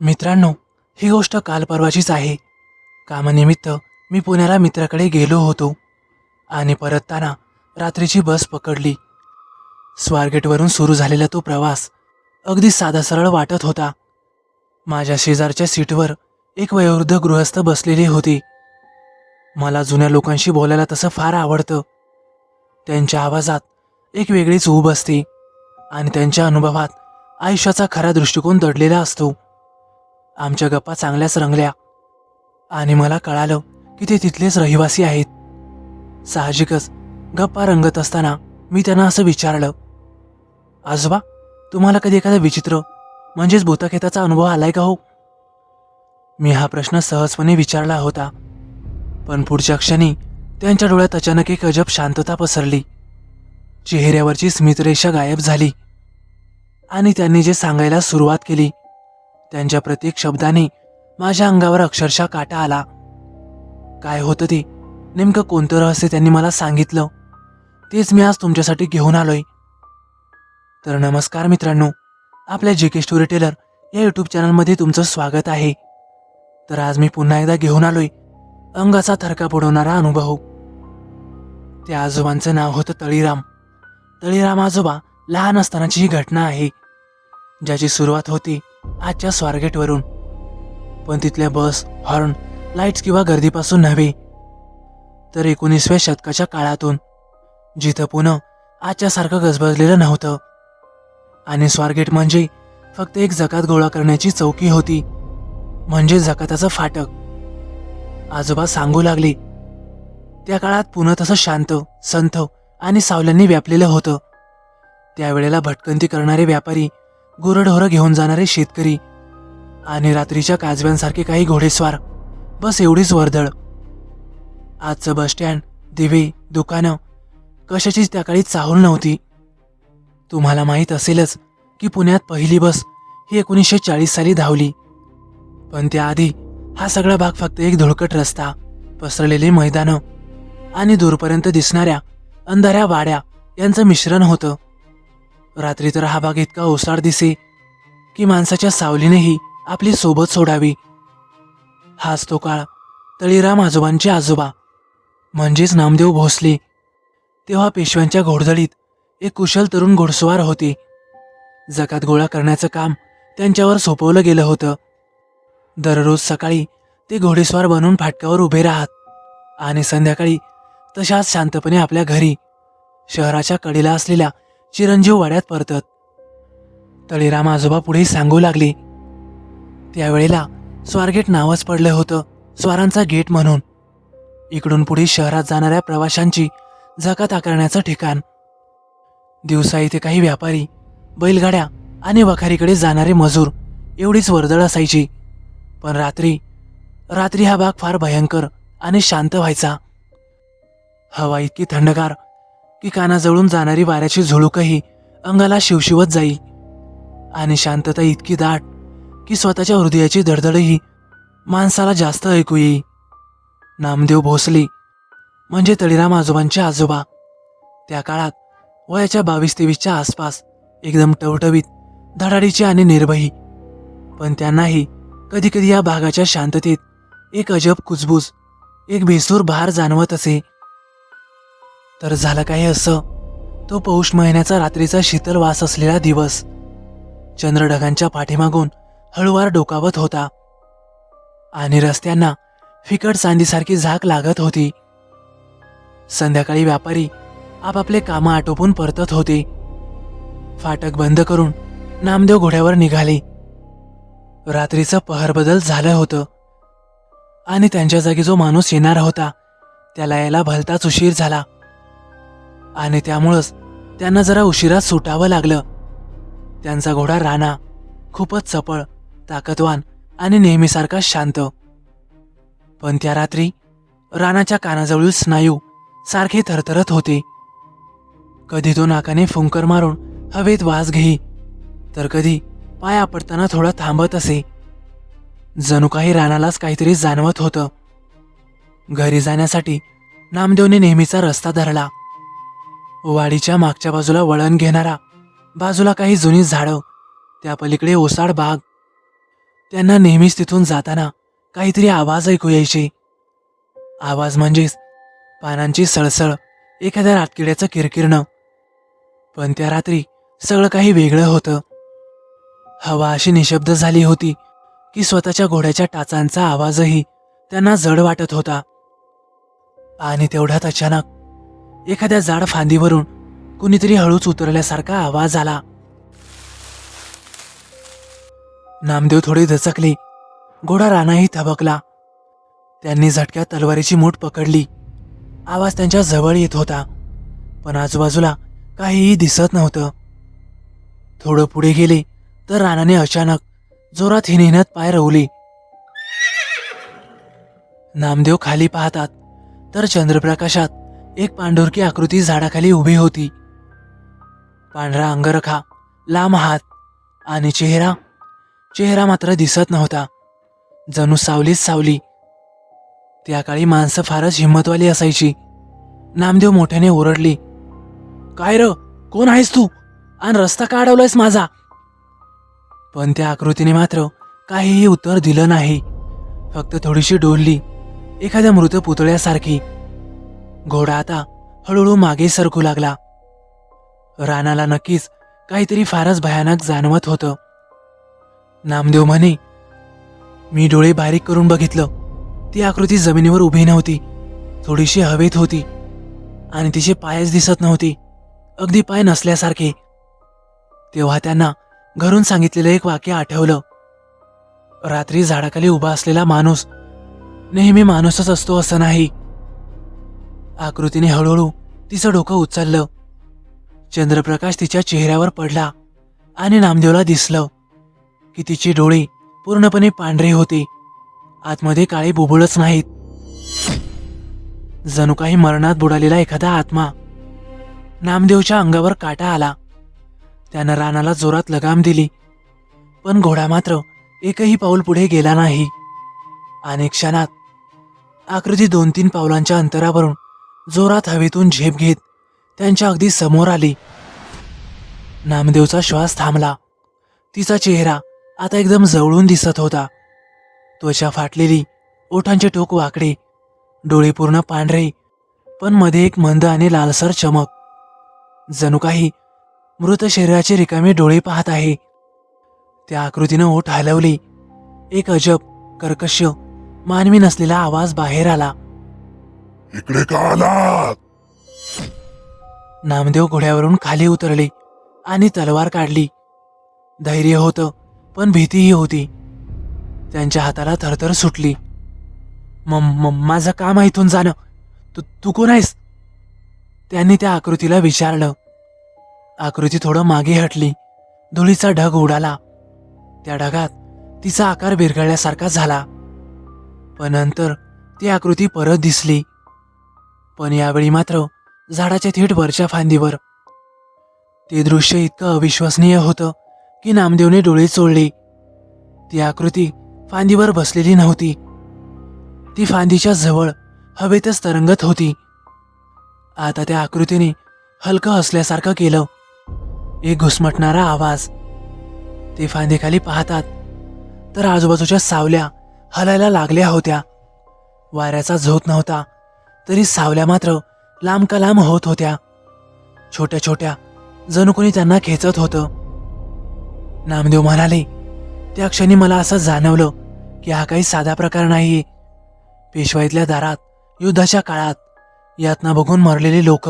मित्रांनो ही गोष्ट काल परवाचीच आहे. कामानिमित्त मी पुण्याला मित्राकडे गेलो होतो आणि परतताना रात्रीची बस पकडली. स्वारगेटवरून सुरू झालेला तो प्रवास अगदी साधा सरळ वाटत होता. माझ्या शेजारच्या सीटवर एक वयोवृद्ध गृहस्थ बसलेली होती. मला जुन्या लोकांशी बोलायला तसं फार आवडतं. त्यांच्या आवाजात एक वेगळीच ऊब असते आणि त्यांच्या अनुभवात आयुष्याचा खरा दृष्टिकोन दडलेला असतो. आमच्या गप्पा चांगल्याच रंगल्या. आणि मला कळालं की ते तिथलेच रहिवासी आहेत. साहजिकच गप्पा रंगत असताना मी त्यांना असं विचारलं आजोबा तुम्हाला कधी एखादा विचित्र म्हणजेच भूतखेताचा अनुभव आलाय का हो? मी हा प्रश्न सहजपणे विचारला होता. पण पुढच्या क्षणी त्यांच्या डोळ्यात अचानक एक अजब शांतता पसरली. चेहऱ्यावरची स्मितरेषा गायब झाली. आणि त्यांनी जे सांगायला सुरुवात केली त्यांच्या प्रत्येक शब्दाने माझ्या अंगावर अक्षरशः काटा आला. काय होतं ते? नेमकं कोणतं रहस्य त्यांनी मला सांगितलं? तेच मी आज तुमच्यासाठी घेऊन आलोय. तर नमस्कार मित्रांनो आपल्या जे के स्टोरी टेलर या यूट्यूब चॅनलमध्ये तुमचं स्वागत आहे. तर आज मी पुन्हा एकदा घेऊन आलोय. अंगाचा थरका पडवणारा अनुभव. त्या आजोबांचं नाव होतं तळीराम. तळीराम आजोबा लहान असतानाची ही घटना आहे. ज्याची सुरुवात होती आजच्या स्वारगेटवरून. पण तिथल्या बस हॉर्न लाईट्स किंवा गर्दीपासून नव्हे तर एकोणीसव्या शतकाच्या काळातून जिथं पुणं आजच्यासारखं गजबजलेलं नव्हतं. आणि स्वारगेट म्हणजे फक्त एक जकात गोळा करण्याची चौकी होती म्हणजे जकाताचं फाटक. आजोबा सांगू लागले त्या काळात पुणं तसं शांत संथ आणि सावल्यांनी व्यापलेलं होतं. त्यावेळेला भटकंती करणारे व्यापारी गुरढोरं घेऊन जाणारे शेतकरी आणि रात्रीच्या काजव्यांसारखे काही घोडेस्वार. बस एवढीच वर्दळ. आजचं बसस्टँड दिवे दुकानं कशाचीच त्या काळी चाहूल नव्हती. तुम्हाला माहीत असेलच की पुण्यात पहिली बस ही एकोणीसशे चाळीस साली धावली. पण त्याआधी हा सगळा भाग फक्त एक धुळकट रस्ता पसरलेली मैदानं आणि दूरपर्यंत दिसणाऱ्या अंधाऱ्या वाड्या यांचं मिश्रण होतं. रात्री तर हा भाग इतका ओसाड दिसे की माणसाच्या सावलीनेही आपली सोबत सोडावी. हाच तो काळ. तळीराम आजोबांचे आजोबा. म्हणजेच नामदेव भोसले. तेव्हा पेशव्यांच्या घोडदळीत एक कुशल तरुण घोडस्वार होते. जकात गोळा करण्याचं काम त्यांच्यावर सोपवलं गेलं होतं. दररोज सकाळी ते घोडेस्वार बनून फाटकावर उभे राहत आणि संध्याकाळी तशाच शांतपणे आपल्या घरी शहराच्या कडेला असलेल्या चिरंजीव वाड्यात परतत. तळीराम आजोबा पुढे सांगू लागले. त्यावेळेला स्वारगेट नावच पडलं होतं स्वारांचा गेट म्हणून. इकडून पुढे शहरात जाणाऱ्या प्रवाशांची जकात आकारण्याचं ठिकाण. दिवसा इथे काही व्यापारी बैलगाड्या आणि वखारीकडे जाणारे मजूर एवढीच वर्दळ असायची. पण रात्री रात्री हा भाग फार भयंकर आणि शांत व्हायचा. हवा इतकी थंडगार की कानाजवळून जाणारी वाऱ्याची झुळूकही अंगाला शिवशिवत जाई. आणि शांतता इतकी दाट की स्वतःच्या हृदयाची धडधडही माणसाला जास्त ऐकू येई. नामदेव भोसले म्हणजे तळीराम आजोबांचे आजोबा. त्या काळात वयाच्या बावीस तेवीसच्या आसपास एकदम टवटवीत धडाडीचे आणि निर्भयी. पण त्यांनाही कधीकधी या भागाच्या शांततेत एक अजब कुजबूज एक भेसूर भार जाणवत असे. तर झालं काय असं? तो पौष महिन्याचा रात्रीचा शीतल वास असलेला दिवस. चंद्रढगांच्या पाठीमागून हळुवार डोकावत होता. आणि रस्त्यांना फिकट चांदीसारखी झाक लागत होती. संध्याकाळी व्यापारी आपापले कामं आटोपून परतत होते. फाटक बंद करून नामदेव घोड्यावर निघाले. रात्रीचं पहरबदल झालं होतं. आणि त्यांच्या जागी जो माणूस येणार होता त्याला यायला भलताच उशीर झाला. आणि त्यामुळंच त्यांना जरा उशिरा सुटावं लागलं. त्यांचा घोडा राणा खूपच चपळ ताकदवान आणि नेहमीसारखा शांत. पण त्या रात्री राणाच्या कानाजवळील स्नायू सारखे थरथरत होते. कधी तो नाकाने फुंकर मारून हवेत वास घेई तर कधी पाय आपटताना थोडा थांबत असे. जणू काही राणालाच काहीतरी जाणवत होतं. घरी जाण्यासाठी नामदेवने नेहमीचा रस्ता धरला. वाडीच्या मागच्या बाजूला वळण घेणारा बाजूला काही जुनी झाडं त्या पलीकडे ओसाड बाग. त्यांना नेहमीच तिथून जाताना काहीतरी आवाज ऐकू यायचे. आवाज म्हणजेच पानांची सळसळ एखाद्या रातकिड्याचं किरकिरणं. पण त्या रात्री सगळं काही वेगळं होतं. हवा अशी निशब्द झाली होती की स्वतःच्या घोड्याच्या टाचांचा आवाजही त्यांना जड वाटत होता. आणि तेवढ्यात अचानक एखाद्या जाड फांदीवरून कुणीतरी हळूच उतरल्यासारखा आवाज आला. नामदेव थोडे दचकले घोडा रानाही थबकला. त्यांनी झटक्यात तलवारीची मूठ पकडली. आवाज त्यांच्या जवळ येत होता पण आजूबाजूला काहीही दिसत नव्हतं. थोडं पुढे गेले तर रानाने अचानक जोरात हिनहिनत पाय रवले. नामदेव खाली पाहतात तर चंद्रप्रकाशात एक पांढुरकी आकृती झाडाखाली उभी होती. पांढरा अंगरखा लांब हात आणि चेहरा चेहरा मात्र दिसत नव्हता. जणू सावलीच सावली. त्या काळी माणसं फारच हिंमतवाली असायची. नामदेव मोठ्याने ओरडली काय र कोण आहेस तू? आणि रस्ता का अडवलायस माझा? पण त्या आकृतीने मात्र काहीही उत्तर दिलं नाही. फक्त थोडीशी डोलली एखाद्या मृत पुतळ्यासारखी. घोडा आता हळूहळू मागे सरकू लागला. रानाला नक्कीच काहीतरी फारच भयानक जाणवत होतं. नामदेव म्हणे मी डोळे बारीक करून बघितलं. ती आकृती जमिनीवर उभी नव्हती. थोडीशी हवेत होती. आणि तिचे पायच दिसत नव्हती. अगदी पाय नसल्यासारखे. तेव्हा त्यांना घरून सांगितलेलं एक वाक्य आठवलं. रात्री झाडाखाली उभा असलेला माणूस नेहमी माणूसच असतो असं नाही. आकृतीने हळूहळू तिचं डोकं उचललं. चंद्रप्रकाश तिच्या चेहऱ्यावर पडला आणि नामदेवला दिसलं की तिची डोळे पूर्णपणे पांढरे होते. आतमध्ये काळे बुबुळच नाहीत. जणू काही मरणात बुडालेला एखादा आत्मा नामदेवच्या अंगावर काटा आला. त्यानं रानाला जोरात लगाम दिली पण घोडा मात्र एकही पाऊल पुढे गेला नाही. अनेक क्षणात आकृती दोन तीन पावलांच्या अंतरावरून जोरात हवेतून झेप घेत त्यांच्या अगदी समोर आली. नामदेवचा श्वास थांबला. तिचा चेहरा आता एकदम जवळून दिसत होता. त्वचा फाटलेली ओठांचे टोक वाकडे डोळे पूर्ण पांढरे पण मध्ये एक मंद आणि लालसर चमक. जणू काही मृत शरीराचे रिकामे डोळे पाहत आहे. त्या आकृतीनं ओठ हलवली. एक अजब कर्कश मानवी नसलेला आवाज बाहेर आला. इकडे का आलात? नामदेव घोड्यावरून खाली उतरले आणि तलवार काढली. धैर्य होतं पण भीतीही होती. त्यांच्या हाताला थरथर सुटली. म माझं काम आहे इथून जाणं. तू तू कोण आहेस? त्यांनी त्या आकृतीला विचारलं. आकृती थोडं मागे हटली. धुळीचा ढग उडाला. त्या ढगात तिचा आकार बिरघळल्यासारखा झाला. पण नंतर ती आकृती परत दिसली. पण यावेळी मात्र झाडाच्या थेट वरच्या फांदीवर. ते दृश्य इतकं अविश्वसनीय होतं की नामदेवने डोळे चोळले. ती आकृती फांदीवर बसलेली नव्हती. ती फांदीच्या जवळ हवेतच तरंगत होती. आता त्या आकृतीने हलकं असल्यासारखं केलं. एक घुसमटणारा आवाज. ते फांदीखाली पाहतात तर आजूबाजूच्या सावल्या हलायला लागल्या होत्या. वाऱ्याचा झोत नव्हता. तरी सावल्या मात्र लांब का लांब होत होत्या. छोट्या छोट्या जणू कोणी त्यांना खेचत होतं. नामदेव म्हणाले त्या क्षणी मला असं जाणवलं की हा काही साधा प्रकार नाहीये. पेशवाईतल्या दारात युद्धाच्या काळात यातना बघून मरलेले लोक.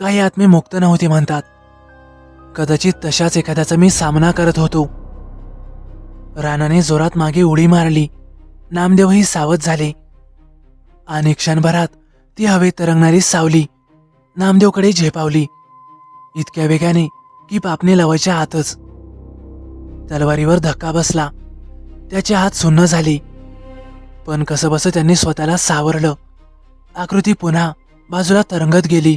काही आत्मे मुक्त नव्हते म्हणतात. कदाचित तशाच एखाद्याचा मी सामना करत होतो. रानाने जोरात मागे उडी मारली. नामदेवही सावध झाले. आणि क्षणभरात ती हवेत तरंगणारी सावली नामदेवकडे झेपावली. इतक्या वेगाने की पापणे लावायच्या आतच. तलवारीवर धक्का बसला. त्याचे हात सुन्न झाले. पण कसं बसं त्यांनी स्वतःला सावरलं. आकृती पुन्हा बाजूला तरंगत गेली.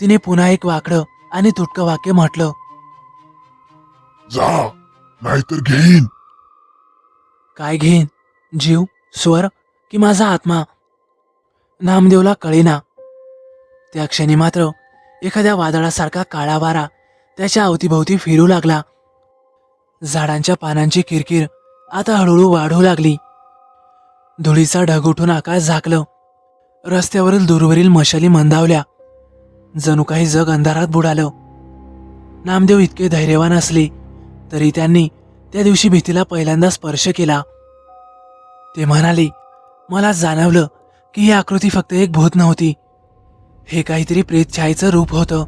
तिने पुन्हा एक वाकडं आणि तुटकं वाक्य म्हटलं. जा नाहीतर घेईन. काय घेईन? जीव स्वर की माझा आत्मा? नामदेवला कळेना. त्या क्षणी मात्र एखाद्या वादळासारखा काळा वारा त्याच्या अवतीभोवती फिरू लागला. झाडांच्या पानांची किरकिर आता हळूहळू वाढू लागली. धुळीचा ढग उठून आकाश झाकलं. रस्त्यावरील दूरवरील मशाली मंदावल्या. जणू काही जग अंधारात बुडालं. नामदेव इतके धैर्यवान असले तरी त्यांनी त्या दिवशी भीतीला पहिल्यांदा स्पर्श केला. ते म्हणाले मला जाणवलं की ही आकृती फक्त एक भूत नव्हती. हे काहीतरी प्रेतछायेचं रूप होतं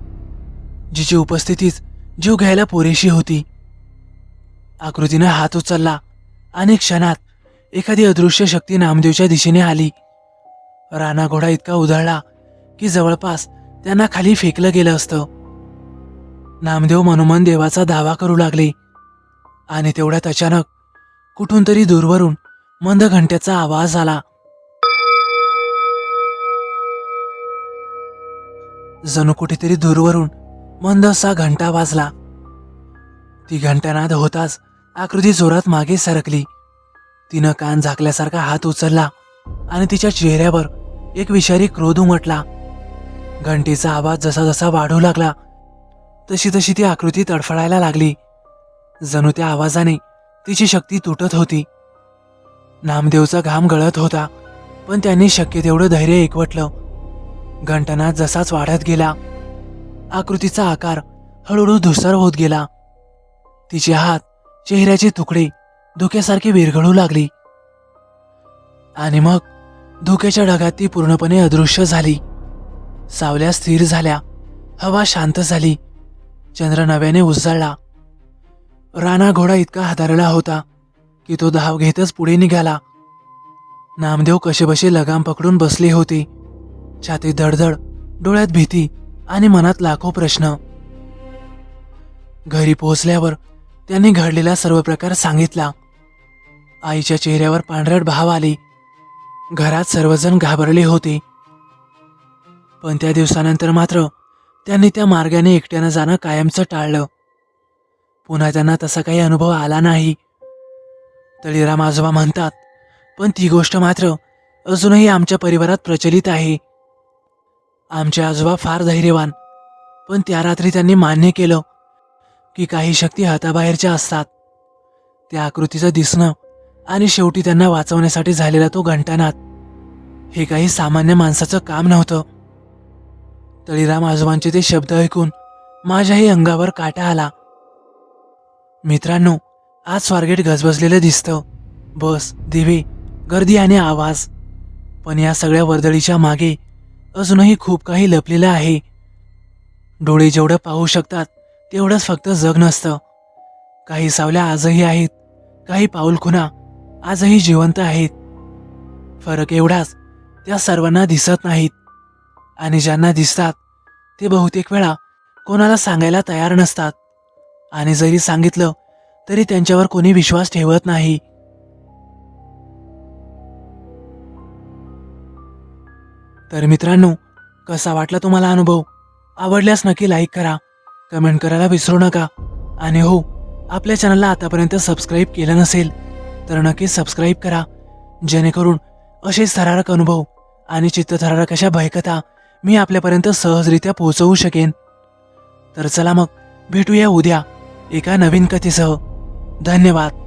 जिची उपस्थितीच जीव घ्यायला पुरेशी होती. आकृतीनं हात उचलला आणि क्षणात एखादी अदृश्य शक्ती नामदेवच्या दिशेने आली. राणा घोडा इतका उधळला की जवळपास त्यांना खाली फेकलं गेलं असतं. नामदेव मनोमन देवाचा दावा करू लागले आणि तेवढ्यात अचानक कुठून तरी दूरवरून मंद घंट्याचा आवाज आला. जणू कुठेतरी दूरवरून मंद असा घंटा वाजला. ती घंटानाद होताच आकृती जोरात मागे सरकली. तिनं कान झाकल्यासारखा हात उचलला आणि तिच्या चेहऱ्यावर एक विषारी क्रोध उमटला. घंटेचा आवाज जसा जसा वाढू लागला तशी तशी ती आकृती तडफडायला लागली. जणू त्या आवाजाने तिची शक्ती तुटत होती. नामदेवचा घाम गळत होता पण त्यांनी शक्य तेवढं धैर्य एकवटलं. घंटना जसाच वाढत गेला आकृतीचा आकार हळूहळू धुसर होत गेला. तिचे हात चेहऱ्याचे तुकडे धुक्यासारखे विरघळू लागली. आणि मग धुक्याच्या ढगात ती पूर्णपणे अदृश्य झाली. सावल्या स्थिर झाल्या हवा शांत झाली. चंद्र नव्याने उजळला राणा घोडा इतका हातारला होता की तो धाव घेतच पुढे निघाला. नामदेव कशेबशे लगाम पकडून बसले होते. छाती धडधड डोळ्यात भीती आणि मनात लाखो प्रश्न. घरी पोहोचल्यावर त्यांनी घडलेला सर्व प्रकार सांगितला. आईच्या चेहऱ्यावर पांढरट भाव आली. घरात सर्वजण घाबरले होते. पण त्या दिवसानंतर मात्र त्यांनी त्या मार्गाने एकट्यानं जाणं कायमचं टाळलं. पुन्हा त्यांना तसा काही अनुभव आला नाही. तळीराम आजोबा म्हणतात पण ती गोष्ट मात्र अजूनही आमच्या परिवारात प्रचलित आहे. आमचे आजोबा फार धैर्यवान पण त्या रात्री त्यांनी मान्य केलं की काही शक्ती हाताबाहेरच्या असतात. त्या आकृतीचं दिसणं आणि शेवटी त्यांना वाचवण्यासाठी झालेला तो घंटानाद हे काही सामान्य माणसाचं काम नव्हतं. तळीराम आजोबांचे ते शब्द ऐकून माझ्याही अंगावर काटा आला. मित्रांनो आज स्वारगेट गजबजलेलं दिसतं. बस दिवे गर्दी आणि आवाज. पण या सगळ्या वर्दळीच्या मागे अजूनही खूप काही लपलेलं आहे. डोळे जेवढं पाहू शकतात तेवढंच फक्त जग नसतं. काही सावल्या आजही आहेत काही पाऊलखुणा आजही जिवंत आहेत. फरक एवढाच त्या सर्वांना दिसत नाहीत. आणि ज्यांना दिसतात ते बहुतेक वेळा कोणाला सांगायला तयार नसतात. आणि जरी सांगितलं तरी त्यांच्यावर कोणी विश्वास ठेवत नाही. तर मित्रांनो कसा वाटला तुम्हाला अनुभव? आवडल्यास नक्की लाईक करा कमेंट करायला विसरू नका. आणि हो आपल्या चॅनलला आतापर्यंत सबस्क्राईब केलं नसेल तर नक्की सबस्क्राईब करा. जेणेकरून असेच थरारक अनुभव आणि चित्तथरारक अशा भयकथा मी आपल्यापर्यंत सहजरित्या पोहोचवू शकेन. तर चला मग भेटूया उद्या एका नवीन कथेसह. धन्यवाद.